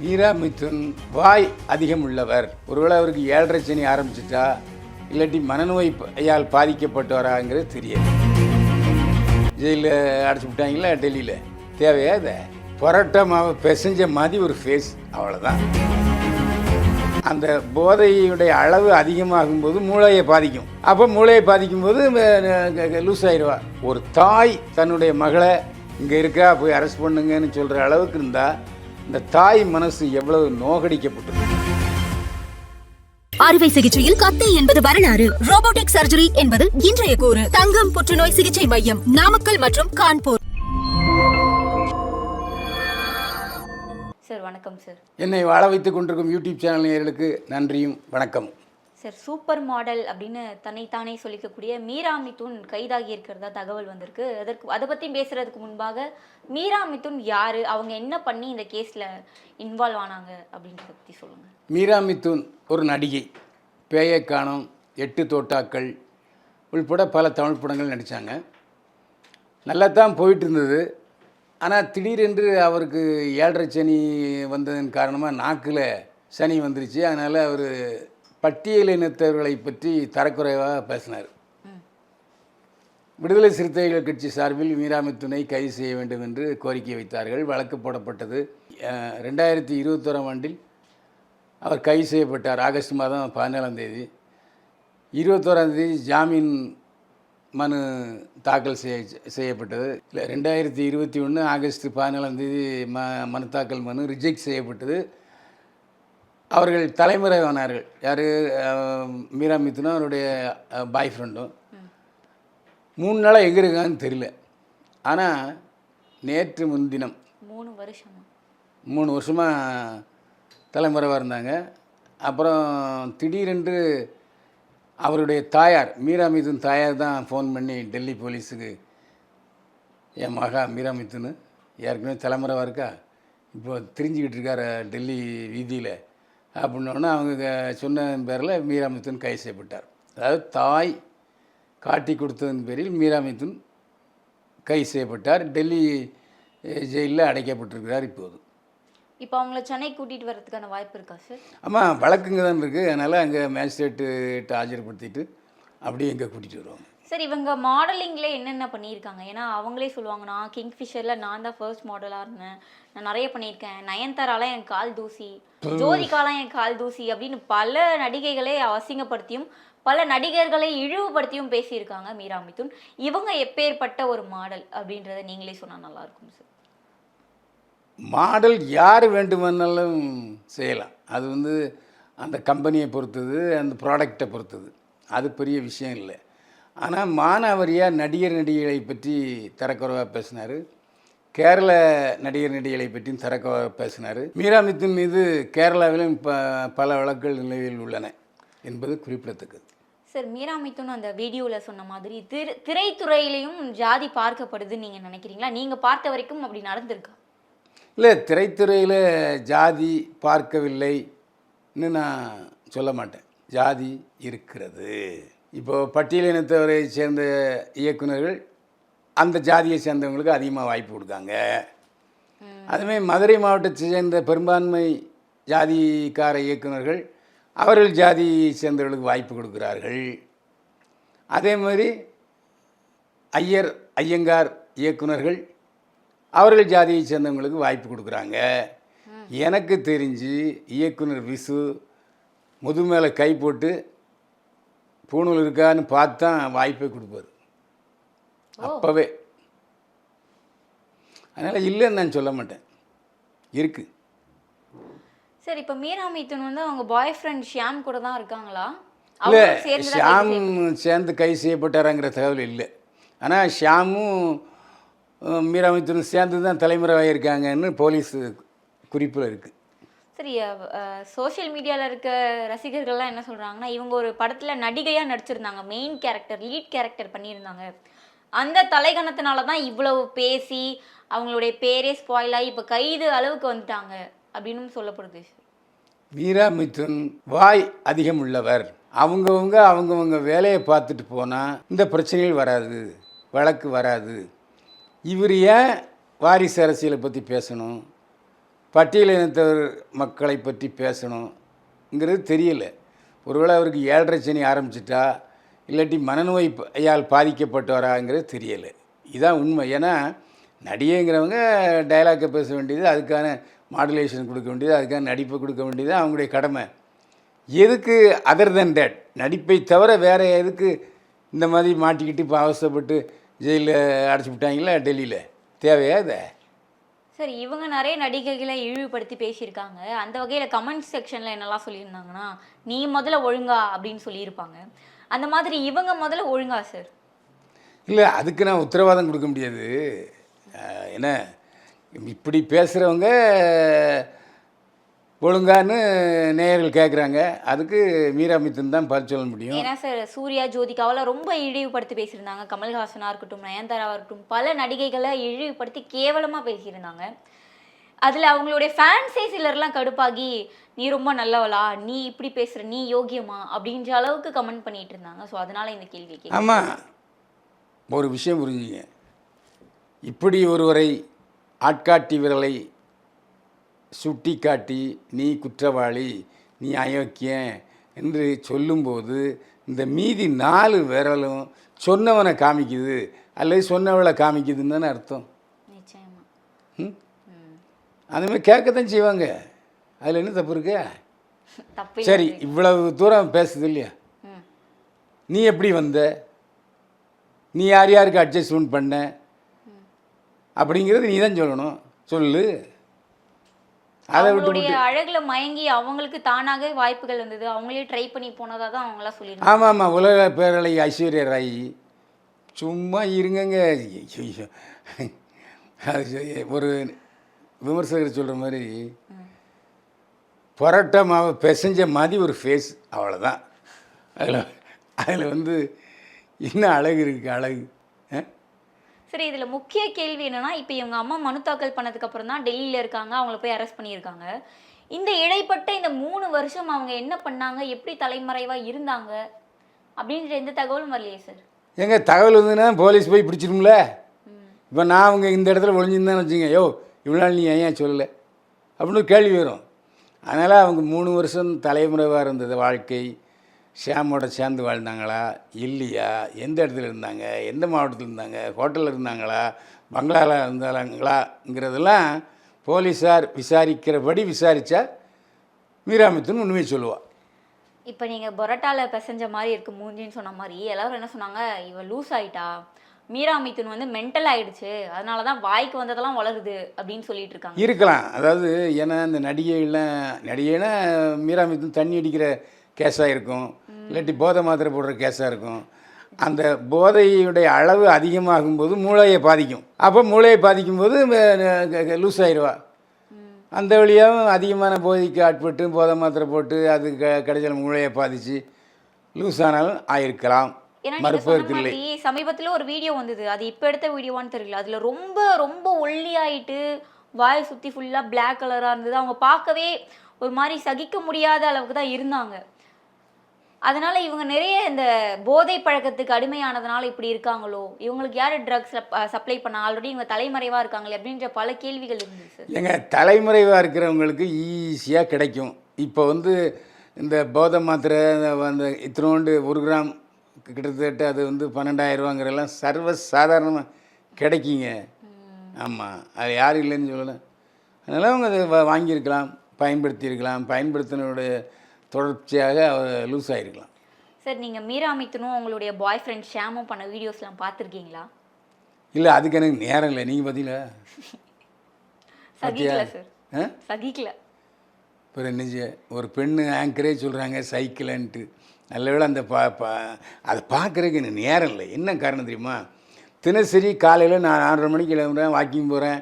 மீரா வாய் அதிகம் உள்ளவர் ஒருவேளை அவருக்கு ஏழரை சனி ஆரம்பிச்சிட்டா இல்லாட்டி மனநோயால் பாதிக்கப்பட்டவராங்கிறது தெரியாது. ஜெயிலில் அடைச்சி விட்டாங்களா டெல்லியில்? தேவையா இதை? பரோட்டா மாவை பிசைஞ்ச மாதிரி ஒரு ஃபேஸ் அவ்வளோதான் அந்த போதையுடைய அளவு அதிகமாகும் போது மூளையை பாதிக்கும். அப்போ மூளையை பாதிக்கும் போது லூஸ் ஆயிடுவா ஒரு தாய் தன்னுடைய மகளை இங்கே இருக்கா போய் அரெஸ்ட் பண்ணுங்கன்னு சொல்கிற அளவுக்கு இருந்தால் இந்த தாய் மனசு எவ்வளவு நோகடிக்கப்பட்டது? அறுவை சிகிச்சையில் கத்தை என்பது வரலாறு. ரோபோட்டிக் சர்ஜரி என்பது இன்றைய கூறு. தங்கம் புற்றுநோய் சிகிச்சை மையம் நாமக்கல் மற்றும் கான்பூர். சார் வணக்கம் சார். என்னை வாழ வைத்துக் கொண்டிருக்கும் யூடியூப் சேனல் நேயர்களுக்கு நன்றியும் வணக்கமும். சார் சூப்பர் மாடல் அப்படின்னு தன்னைத்தானே சொல்லிக்கக்கூடிய மீரா மிதுன் கைதாகி இருக்கிறதா தகவல் வந்திருக்கு. அதற்கு அதை பற்றி பேசுகிறதுக்கு முன்பாக மீரா மிதுன் யார்? அவங்க என்ன பண்ணி இந்த கேஸில் இன்வால்வ் ஆனாங்க அப்படின்றத பற்றி சொல்லுங்கள் மீரா மிதுன் ஒரு நடிகை. பேயை எட்டு தோட்டாக்கள் உள்பட பல தமிழ் படங்கள் நடித்தாங்க நல்லா தான் போயிட்டு இருந்தது ஆனால் திடீரென்று அவருக்கு ஏழரை சனி வந்ததன் காரணமாக நாக்கில் சனி வந்துருச்சு. அதனால் அவர் பட்டியலினத்தவர்களை பற்றி தரக்குறைவாக பேசினார். விடுதலை சிறுத்தைகள் கட்சி சார்பில் மீராமித்துனை கைது செய்ய வேண்டும் என்று கோரிக்கை வைத்தார்கள். வழக்கு போடப்பட்டது. ரெண்டாயிரத்தி இருபத்தோராம் ஆண்டில் அவர் கைது செய்யப்பட்டார். ஆகஸ்ட் மாதம் பதினேழாம் தேதி. இருபத்தோராம் தேதி ஜாமீன் மனு தாக்கல் செய்ய செய்யப்பட்டது. இல்லை ரெண்டாயிரத்தி இருபத்தி ஒன்று ஆகஸ்ட் பதினேழாம் தேதி ம மனு தாக்கல் மனு ரிஜெக்ட் செய்யப்பட்டது. அவர்கள் தலைமுறைவானார்கள். யார்? மீரா மிதுனும் அவருடைய பாய் ஃப்ரெண்டும் மூணு நாளாக எங்கே இருக்காங்கன்னு தெரியல. ஆனால் நேற்று முன்தினம் மூணு வருஷமா? மூணு வருஷமாக தலைமுறைவாக இருந்தாங்க. அப்புறம் திடீரென்று அவருடைய தாயார் மீரா மிதுன் தாயார் தான் ஃபோன் பண்ணி டெல்லி போலீஸுக்கு என் மகா மீரா மிதுன்னு ஏற்கனவே தலைமுறைவாக இருக்கா? இப்போ தெரிஞ்சுக்கிட்டு இருக்கார் டெல்லி வீதியில். அப்படின்னோடனே அவங்க சொன்ன பேரில் மீரா மிதுன் கைது செய்யப்பட்டார். அதாவது தாய் காட்டி கொடுத்ததன் பேரில் மீரா மிதுன் கைது செய்யப்பட்டார். டெல்லி ஜெயிலில் அடைக்கப்பட்டிருக்கிறார் இப்போது. இப்போ அவங்கள சென்னை கூட்டிட்டு வர்றதுக்கான வாய்ப்பு இருக்கா சார்? ஆமாம் வழக்குங்க தான் இருக்குது அதனால் அங்கே மேஜிஸ்ட்ரேட்டு ஆஜர்படுத்திட்டு அப்படியே இங்கே கூட்டிகிட்டு வருவாங்க? சார் இவங்க மாடலிங்ல என்னென்ன பண்ணியிருக்காங்க? ஏன்னா அவங்களே சொல்லுவாங்க நான் கிங்ஃபிஷரில் நான் தான் ஃபர்ஸ்ட் மாடலாக இருந்தேன். நான் நிறைய பண்ணியிருக்கேன். நயன்தாராலாம் என் கால் தூசி ஜோதிகாலாம் என் கால் தூசி அப்படின்னு பல நடிகைகளை அசிங்கப்படுத்தியும் பல நடிகர்களை இழிவுபடுத்தியும் பேசியிருக்காங்க மீரா மிதுன். இவங்க எப்பேற்பட்ட ஒரு மாடல் அப்படின்றத நீங்களே சொன்னால் நல்லா இருக்கும் சார் மாடல் யார் வேண்டுமானாலும் செய்யலாம். அது வந்து அந்த கம்பெனியை பொறுத்தது அந்த ப்ராடக்டை பொறுத்தது. அது பெரிய விஷயம் இல்லை. ஆனால் மானாவரியாக நடிகர் நடிகைகளை பற்றி தரக்குறைவாக பேசினார். கேரள நடிகர் நடிகைகளை பற்றியும் தரக்குறைவாக பேசினார். மீரா மிதுன் மீது கேரளாவிலும் ப பல வழக்குகள் நிலையில் உள்ளன என்பது குறிப்பிடத்தக்கது. சார் மீரா மிதுன் அந்த வீடியோவில் சொன்ன மாதிரி திரு திரைத்துறையிலையும் ஜாதி பார்க்கப்படுதுன்னு நீங்கள் நினைக்கிறீங்களா? நீங்கள் பார்த்த வரைக்கும் அப்படி நடந்திருக்கா? இல்லை திரைத்துறையில் ஜாதி பார்க்கவில்லைன்னு நான் சொல்ல மாட்டேன். ஜாதி இருக்கிறது. இப்போ பட்டியலினத்தவரை சேர்ந்த இயக்குனர்கள் அந்த ஜாதியை சேர்ந்தவங்களுக்கு அதிகமாக வாய்ப்பு கொடுக்காங்க. அதுமாதிரி மதுரை மாவட்டத்தை சேர்ந்த பெரும்பான்மை ஜாதிக்கார இயக்குனர்கள் அவர்கள் ஜாதியை சேர்ந்தவர்களுக்கு வாய்ப்பு கொடுக்கிறார்கள். அதே மாதிரி ஐயர் ஐயங்கார் இயக்குனர்கள் அவர்கள் ஜாதியை சேர்ந்தவங்களுக்கு வாய்ப்பு கொடுக்குறாங்க. எனக்கு தெரிஞ்சு இயக்குனர் விசு முதுமேலே கை போட்டு பூணூல் இருக்கான்னு பார்த்து தான் வாய்ப்பே கொடுப்பாரு. அப்போவே. அதனால் இல்லைன்னு நான் சொல்ல மாட்டேன். இருக்குது சார் இப்போ மீரா மிதுன் வந்து அவங்க பாய் ஃப்ரெண்ட் ஷியாம் கூட தான் இருக்காங்களா? இல்லை ஷியாம் சேர்ந்து கை செய்யப்பட்டாராங்கிற தகவல் இல்லை. ஆனால் ஷியாமும் மீரா மிதுனும் சேர்ந்து தான் தலைமுறையாக இருக்காங்கன்னு போலீஸ் குறிப்பில் இருக்குது சரி சோஷியல் மீடியாவில் இருக்க ரசிகர்கள்லாம் என்ன சொல்கிறாங்கன்னா இவங்க ஒரு படத்தில் நடிகையாக நடிச்சிருந்தாங்க. மெயின் கேரக்டர் லீட் கேரக்டர் பண்ணியிருந்தாங்க. அந்த தலைகணத்தினால தான் இவ்வளவு பேசி அவங்களுடைய பேரே ஸ்பாயில் ஆகி இப்போ கைது அளவுக்கு வந்துட்டாங்க அப்படின்னு சொல்லப்படுது. மீரா மிதுன் வாய் அதிகம் உள்ளவர் அவங்கவுங்க அவங்கவுங்க வேலையை பார்த்துட்டு போனால் இந்த பிரச்சனைகள் வராது வழக்கு வராது. இவர் ஏன் வாரிசு அரசியலை பற்றி பேசணும்? பட்டியலினத்தவர் மக்களை பற்றி பேசணுங்கிறது தெரியல. ஒருவேளை அவருக்கு ஏழரை சனி ஆரம்பிச்சிட்டா இல்லாட்டி மனநோயால் பாதிக்கப்பட்டவராங்கிறது தெரியலை. இதுதான் உண்மை. ஏன்னா நடிகைங்கிறவங்க டைலாக்கை பேச வேண்டியது அதுக்கான மாடுலேஷன் கொடுக்க வேண்டியது அதுக்கான நடிப்பை கொடுக்க வேண்டியது அவங்களுடைய கடமை. எதுக்கு அதர் தென் டேட் நடிப்பை தவிர வேறு எதுக்கு இந்த மாதிரி மாட்டிக்கிட்டு இப்போ அவசரப்பட்டு ஜெயிலில் அடைச்சி விட்டாங்களா டெல்லியில்? தேவையா இதை? சார் இவங்க நிறைய நடிகைகளை இழிவுபடுத்தி பேசியிருக்காங்க. அந்த வகையில் கமெண்ட் செக்ஷனில் என்னெல்லாம் சொல்லியிருந்தாங்கன்னா நீ முதல்ல ஒழுங்கா அப்படின்னு சொல்லியிருப்பாங்க. அந்த மாதிரி இவங்க முதல்ல ஒழுங்கா சார் இல்லை அதுக்கு நான் உத்தரவாதம் கொடுக்க முடியாது. என்ன இப்படி பேசுகிறவங்க ஒழுங்கான்னு நேயர்கள் கேட்குறாங்க அதுக்கு மீரா மித்துன் தான் பதில் சொல்ல முடியும். ஏன்னா சார் சூர்யா ஜோதிகாவெல்லாம் ரொம்ப இழிவுபடுத்தி பேசியிருந்தாங்க. கமல்ஹாசனாக இருக்கட்டும் நயன்தாராவாக இருக்கட்டும் பல நடிகைகளை இழிவுபடுத்தி கேவலமாக பேசியிருந்தாங்க. அதில் அவங்களுடைய ஃபேன்ஸே சிலர்லாம் கடுப்பாகி நீ ரொம்ப நல்லவளா நீ இப்படி பேசுகிற நீ யோகியமா அப்படின்ற அளவுக்கு கமெண்ட் பண்ணிட்டு இருந்தாங்க ஸோ அதனால இந்த கேள்வி ஆமாம் ஒரு விஷயம் புரிஞ்சுங்க. இப்படி ஒருவரை ஆட்காட்டி விரலை சுட்டி காட்டி நீ குற்றவாளி நீ அயோக்கியன் என்று சொல்லும்போது இந்த மீதி நாலு விரலும் சொன்னவனை காமிக்குது. அல்லது சொன்னவளை காமிக்குதுன்னு தானே அர்த்தம். நிச்சயமா. ம்? அந்த மாதிரி கேட்கத்தான் செய்வாங்க. அதில் என்ன தப்பு இருக்கு? சரி இவ்வளவு தூரம் பேசுது இல்லையா? நீ எப்படி வந்த? நீ யார் யாருக்கு அட்ஜஸ்ட்மெண்ட் பண்ண? அப்படிங்கிறது நீ தான் சொல்லணும். சொல்லு. அவங்களுடைய அழகுல மயங்கி அவங்களுக்கு தானாகவே வாய்ப்புகள் வந்தது. அவங்களே ட்ரை பண்ணி போனதா தான் அவங்களாம் சொல்லியிருந்தாங்க. ஆமாம் ஆமாம் உலக பேரலை ஐஸ்வர்யா ராய் சும்மா இருங்கங்க. அது ஒரு விமர்சகர் சொல்கிற மாதிரி பரோட்டா மாவை பிசைஞ்ச மாதிரி ஒரு ஃபேஸ் அவ்வளோதான் அதில் அதில் வந்து என்ன அழகு இருக்குது அழகு? ஆ? சரி இதுல முக்கிய கேள்வி என்னன்னா இப்போ இவங்க அம்மா மனு தாக்கல் பண்ணதுக்கு அப்புறம் தான் டெல்லியில இருக்காங்க. அவங்கள போய் அரெஸ்ட் பண்ணியிருக்காங்க. இந்த இடைப்பட்ட இந்த மூணு வருஷம் அவங்க என்ன பண்ணாங்க? எப்படி தலைமறைவா இருந்தாங்க? அப்படின்ற எந்த தகவலும் வரலையே சார் ஏங்க தகவல் வந்துன்னா போலீஸ் போய் பிடிச்சிரும்ல இப்போ நான் அவங்க இந்த இடத்துல ஒளிஞ்சிருந்தேன்னு வச்சுங்க யோ இவ்வளோ நாள் நீ ஏன் சொல்லலை? அப்படின்னு கேள்வி வரும். அதனால் அவங்க மூணு வருஷம் தலைமுறைவாக இருந்தது வாழ்க்கை. ஷியாமோட சேர்ந்து வாழ்ந்தாங்களா? இல்லையா? எந்த இடத்துல இருந்தாங்க? எந்த மாவட்டத்தில் இருந்தாங்க? ஹோட்டலில் இருந்தாங்களா? பங்களாவில் இருந்தாங்களாங்கிறதெல்லாம் போலீஸார் விசாரிக்கிறபடி விசாரித்தா மீராமித்துன்னு உண்மையை சொல்லுவாள் இப்போ நீங்க பரோட்டால பிசைஞ்ச மாதிரி இருக்கு மூஞ்சின்னு சொன்ன மாதிரி. எல்லாரும் என்ன சொன்னாங்க? இவ லூஸ் ஆயிட்டா? மீரா மிதுன் வந்து மென்டல் ஆயிடுச்சு. அதனால தான் வாய்க்கு வந்ததெல்லாம் வளருது அப்படின்னு சொல்லிட்டு இருக்காங்க. இருக்கலாம். அதாவது ஏன்னா இந்த நடிகைகள்லாம் நடிகைனா மீரா மிதுன் தண்ணி அடிக்கிற கேஸாக இருக்கும். இல்லாட்டி போதை மாத்திரை போடுற கேஸாக இருக்கும். அந்த போதையுடைய அளவு அதிகமாகும்போது மூளையை பாதிக்கும். அப்போ மூளையை பாதிக்கும்போது லூஸ் ஆயிடுவா அந்த வழியாகவும் அதிகமான போதைக்கு ஆட்பட்டு போதை மாத்திரை போட்டு அது க கடைசியில் மூளையை பாதித்து லூஸ் ஆனாலும் ஆயிருக்கலாம். ஏன்னா நீங்க மறுப்பதற்கு சொன்ன இல்லை மாதிரி சமீபத்துல ஒரு வீடியோ வந்தது. அது இப்ப எடுத்த வீடியோவான்னு தெரியல. அதுல ரொம்ப ரொம்ப ஒல்லி ஆயிட்டு வாய் சுத்தி ஃபுல்லா Black கலரா இருந்தது. அவங்க பார்க்கவே ஒரு மாதிரி சகிக்க முடியாத அளவுக்கு தான் இருந்தாங்க. அதனால இவங்க நிறைய இந்த போதை பழக்கத்துக்கு அடிமையானதுனால இப்படி இருக்காங்களோ? இவங்களுக்கு யார் ட்ரக்ஸ் சப்ளை பண்ண? ஆல்ரெடி இவங்க தலைமறைவாக இருக்காங்களே அப்படின்ற பல கேள்விகள் இருந்துச்சு ஏங்க தலைமறைவாக இருக்கிறவங்களுக்கு ஈஸியாக கிடைக்கும். இப்போ வந்து இந்த போதை மாத்திரை அந்த இத்தினோண்டு ஒரு கிராம் கிட்டத்தட்ட அது வந்து பன்னெண்டாயிரரூவாங்கிறெல்லாம் சர்வ சாதாரணமாக கிடைக்குங்க. ஆமாம் அது யாரும் இல்லைன்னு சொல்லலை. அதனால் அவங்க அதை வாங்கியிருக்கலாம் பயன்படுத்தியிருக்கலாம். பயன்படுத்தினுடைய தொடர்ச்சியாக அவர் லூஸ் ஆகிருக்கலாம் சார் நீங்க மீரா மித்துனும் உங்களுடைய பாய் ஃப்ரெண்ட் ஷாமும் பண்ண வீடியோஸ்லாம் பார்த்துருக்கீங்களா? இல்லை அதுக்கு எனக்கு நேரம் இல்லை. நீங்கள் பார்த்தீங்களா சகிக்கல சார். சகிக்கல. இப்போ என்னச்சு ஒரு பெண்ணு ஆங்கரே சொல்கிறாங்க சைக்கிள்ன்ட்டு. நல்ல வேளை அந்த பா பா அதை பார்க்குறதுக்கு எனக்கு நேரம் இல்லை. என்ன காரணம் தெரியுமா? தினசரி காலையில் நான் ஆறரை மணிக்கு கிளம்புறேன் வாக்கிங் போகிறேன்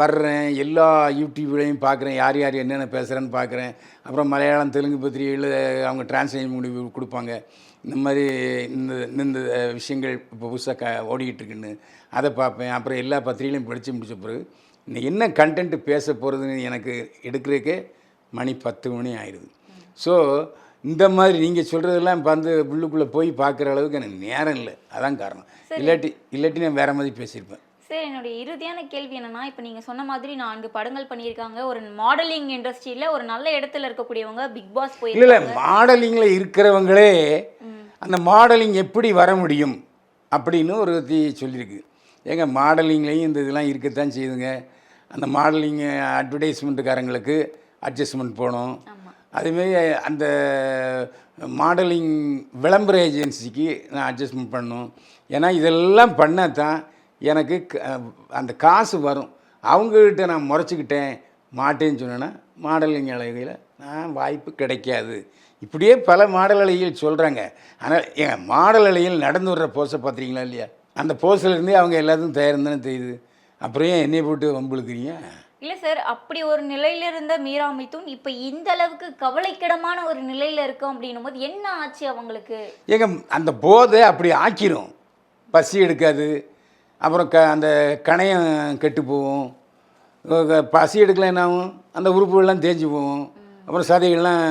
வர்றேன் எல்லா யூடியூப்லையும் பார்க்குறேன் யார் யார் என்னென்ன பேசுகிறேன்னு பார்க்குறேன் அப்புறம் மலையாளம் தெலுங்கு பத்திரிகையில் அவங்க டிரான்ஸ்லேஷன் முடிவு கொடுப்பாங்க. இந்த மாதிரி இந்த இந்த விஷயங்கள் இப்போ புதுசாக க ஓடிக்கிட்டு இருக்குன்னு அதை பார்ப்பேன் அப்புறம் எல்லா பத்திரிகைகளையும் படித்து முடிச்ச பிறகு இன்னைக்கு என்ன கண்டென்ட் பேச போகிறதுன்னு எனக்கு எடுக்கிறதுக்கே மணி பத்து மணி ஆயிடுது ஸோ இந்த மாதிரி நீங்கள் சொல்கிறதெல்லாம் இப்போ வந்து உள்ளுக்குள்ளே போய் பார்க்குற அளவுக்கு எனக்கு நேரம் இல்லை. அதான் காரணம். இல்லாட்டி இல்லாட்டி நான் வேறு மாதிரி பேசியிருப்பேன். சார் என்னுடைய இறுதியான கேள்வி என்னன்னா இப்போ நீங்க சொன்ன மாதிரி நான்கு படங்கள் பண்ணியிருக்காங்க. ஒரு மாடலிங் இண்டஸ்ட்ரியில ஒரு நல்ல இடத்துல இருக்கக்கூடியவங்க பிக் பாஸ் இல்லை இல்லை மாடலிங்கில் இருக்கிறவங்களே அந்த மாடலிங் எப்படி வர முடியும் அப்படின்னு ஒரு தி சொல்லியிருக்கு. ஏங்க மாடலிங்லேயும் இந்த இதெல்லாம் இருக்கத்தான் செய்யுதுங்க. அந்த மாடலிங் அட்வர்டைஸ்மெண்ட்டுக்காரங்களுக்கு அட்ஜஸ்ட்மெண்ட் போகணும். அதேமாரி அந்த மாடலிங் விளம்பர ஏஜென்சிக்கு நான் அட்ஜஸ்ட்மெண்ட் பண்ணணும். ஏன்னா இதெல்லாம் பண்ணால் தான் எனக்கு அந்த காசு வரும். அவங்கக்கிட்ட நான் முறைச்சிக்கிட்டேன். மாட்டேன்னு சொன்னேன்னா மாடலிங் அழகையில் நான் வாய்ப்பு கிடைக்காது. இப்படியே பல மாடல் அலைகள் சொல்கிறாங்க ஆனால் ஏங்க மாடல் அலைகள் நடந்து வர்ற போஸை பார்த்துறீங்களா இல்லையா? அந்த போஸ்ல இருந்தே அவங்க எல்லாத்துக்கும் தயாரம் தானே தெரியுது அப்புறம் ஏன் என்னைய போட்டு வம்புழுக்கிறீங்க? இல்ல சார் அப்படி ஒரு நிலையில இருந்த மீரா மிதுன் இப்ப இந்த அளவுக்கு கவலைக்கிடமான ஒரு நிலையில இருக்கோம் அப்படின்னும் போது என்ன ஆச்சு அவங்களுக்கு? ஏங்க அந்த போதை அப்படி ஆக்கிரும். பசி எடுக்காது. அப்புறம் க அந்த கணையம் கெட்டு போகும். பசி எடுக்கல என்ன ஆகும்? அந்த உறுப்புகள்லாம் தேஞ்சு போகும். அப்புறம் சதைகள்லாம்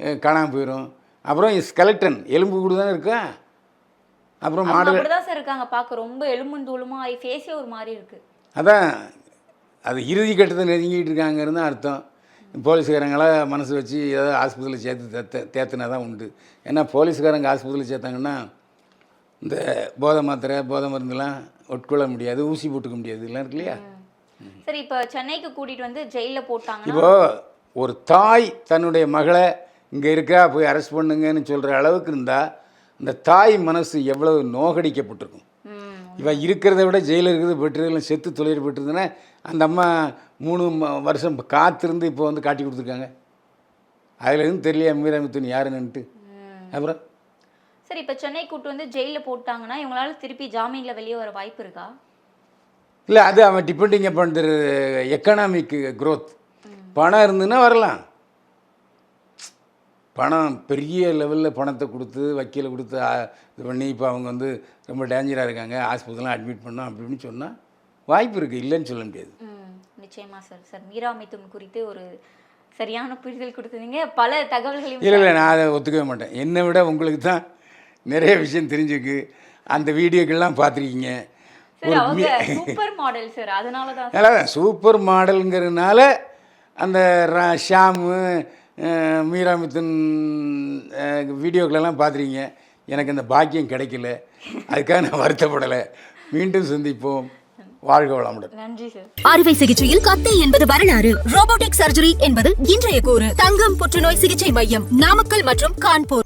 அஹ், காணாம போயிடும் அப்புறம் ஸ்கெலட்டன் எலும்பு கூட தானே இருக்கா? அப்புறம் மாடல் அப்படிதான் சார் இருக்காங்க. பார்க்க ரொம்ப எலும்புந்தூளுமா ஃபேஸே ஒரு மாதிரி இருக்கு. அதான் அது இறுதி கட்டத்தை நெருங்கிட்டு இருக்காங்கிறது தான் அர்த்தம். போலீஸ்காரங்கள மனசு வச்சு ஏதாவது ஆஸ்பத்திரியில் சேர்த்து தேத்த தேத்துனா தான் உண்டு. ஏன்னா போலீஸ்காரங்க ஆஸ்பத்திரியில் சேர்த்தாங்கன்னா இந்த போதை மாத்திரை போதை மருந்துலாம் உட்கொள்ள முடியாது ஊசி போட்டுக்க முடியாது எல்லாம் இருக்கு இல்லையா சரி இப்ப சென்னைக்கு கூட்டிட்டு வந்து ஜெயில போட்டாங்கன்னா? இப்போ ஒரு தாய் தன்னுடைய மகளை இங்கே இருக்கா போய் அரெஸ்ட் பண்ணுங்கன்னு சொல்கிற அளவுக்கு இருந்தால் இந்த தாய் மனசு எவ்வளவு நோகடிக்கப்பட்டிருக்கும். இவன் இருக்கிறத விட ஜெயிலில் இருக்கிறது பெற்று செத்து தொழில் பெற்றுதுன்னா அந்த அம்மா மூணு வருஷம் காத்திருந்து இப்போ வந்து காட்டி கொடுத்துருக்காங்க. அதில் இருந்து தெரியலையா மீராமித்துன் யாருன்னுட்டு. அப்புறம்? சரி இப்ப சென்னை கூட்டு வந்து ஜெயில போட்டாங்கன்னா இவங்களால திருப்பி ஜாமீன்ல வெளியே வர வாய்ப்பு இருக்கா? இல்லை அது அவன் டிபெண்டிங் அப்பான் எக்கனாமிக் growth. பணம் இருந்துன்னா வரலாம். பணம் பெரிய லெவலில் பணத்தை கொடுத்து வக்கீலை கொடுத்து இது பண்ணி இப்போ அவங்க வந்து ரொம்ப டேஞ்சராக இருக்காங்க. ஆஸ்பத்திரிலாம் அட்மிட் பண்ணோம் அப்படி இப்படின்னு சொன்னால் வாய்ப்பு இருக்குது இல்லைன்னு சொல்ல முடியாது. ம், நிச்சயமா சார் சார் மீரா மிதுன் குறித்து ஒரு சரியான புரிதல் கொடுத்தீங்க. பல தகவல்களையும் இல்லை இல்லை நான் அதை ஒத்துக்கவே மாட்டேன். என்னை விட உங்களுக்கு தான் நிறைய விஷயம் தெரிஞ்சிருக்கு. அந்த வீடியோக்கெல்லாம் பார்த்துருக்கீங்க. சார் அவங்க சூப்பர் மாடல் சார் அதனால சூப்பர் மாடலுங்கிறதுனால அந்த ரா- ஷாமு மீராமித்துன் வீடியோக்களெல்லாம் பார்த்துருக்கீங்க. எனக்கு அந்த பாக்கியம் கிடைக்கல. அதுக்காக நான் வருத்தப்படலை. மீண்டும் சந்திப்போம். வாழ்க வளமுடன். நன்றி சார் அறுவை சிகிச்சையில் கத்தை என்பது வரலாறு. ரோபோட்டிக் சர்ஜரி என்பது இன்றைய கூறு. தங்கம் புற்றுநோய் சிகிச்சை மையம் நாமக்கல் மற்றும் கான்பூர்.